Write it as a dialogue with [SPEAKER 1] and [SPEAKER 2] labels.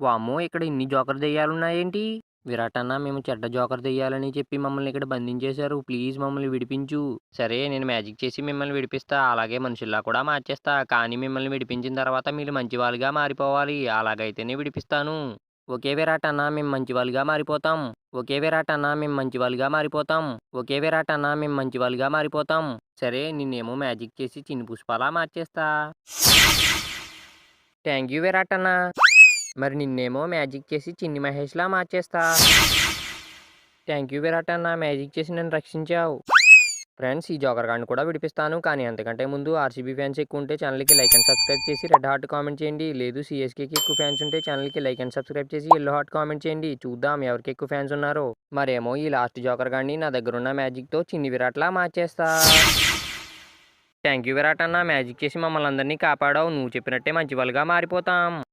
[SPEAKER 1] వామ్మో! ఇక్కడ ఇన్ని జోకర్ దెయ్యాలున్నాయేంటి విరాట్ అన్న మేము చెడ్డ జోకర్ దెయ్యాలని చెప్పి మమ్మల్ని ఇక్కడ బంధించేశారు. ప్లీజ్ మమ్మల్ని విడిపించు. సరే నేను మ్యాజిక్ చేసి మిమ్మల్ని విడిపిస్తా. అలాగే మనుషుల్లా కూడా మార్చేస్తా. కానీ మిమ్మల్ని విడిపించిన తర్వాత మీరు మంచివాళ్ళుగా మారిపోవాలి. అలాగైతేనే విడిపిస్తాను. ఒకే విరాట్ అన్న మేము మంచి వాళ్ళుగా మారిపోతాం. ఒకే విరాట్ అన్న మేము మంచి వాళ్ళుగా మారిపోతాం. ఒకే విరాట్ అన్న మేము మంచి వాళ్ళుగా మారిపోతాం. సరే నిన్నేమో మ్యాజిక్ చేసి చిన్ని పుష్పాలా మార్చేస్తా. థ్యాంక్ యూ విరాట్ అన్నా మరి నిన్నేమో మ్యాజిక్ చేసి చిన్ని మహేష్లా మార్చేస్తా. థ్యాంక్ యూ విరాట్ అన్న మ్యాజిక్ చేసి నన్ను రక్షించావు. ఫ్రెండ్స్ ఈ జోకర్ కూడా విడిపిస్తాను. కానీ అంతకంటే ముందు ఆర్సీబీ ఫ్యాన్స్ ఎక్కువ ఉంటే ఛానల్కి లైక్ అండ్ సబ్స్క్రైబ్ చేసి రెడ్ హార్ట్ కామెంట్ చేయండి. లేదు సిఎస్కేకి ఎక్కువ ఫ్యాన్స్ ఉంటే ఛానల్కి లైక్ అండ్ సబ్స్క్రైబ్ చేసి ఎల్లో హార్ట్ కామెంట్ చేయండి. చూద్దాం ఎవరికి ఎక్కువ ఫ్యాన్స్ ఉన్నారో. మరేమో ఈ లాస్ట్ జోకర్గాడిని నా దగ్గర ఉన్న మ్యాజిక్తో చిన్ని విరాట్లా మార్చేస్తా. థ్యాంక్ యూ విరాట్ అన్న మ్యాజిక్ చేసి మమ్మల్ని అందరినీ కాపాడావు. నువ్వు చెప్పినట్టే మంచి వాళ్ళుగా మారిపోతాం.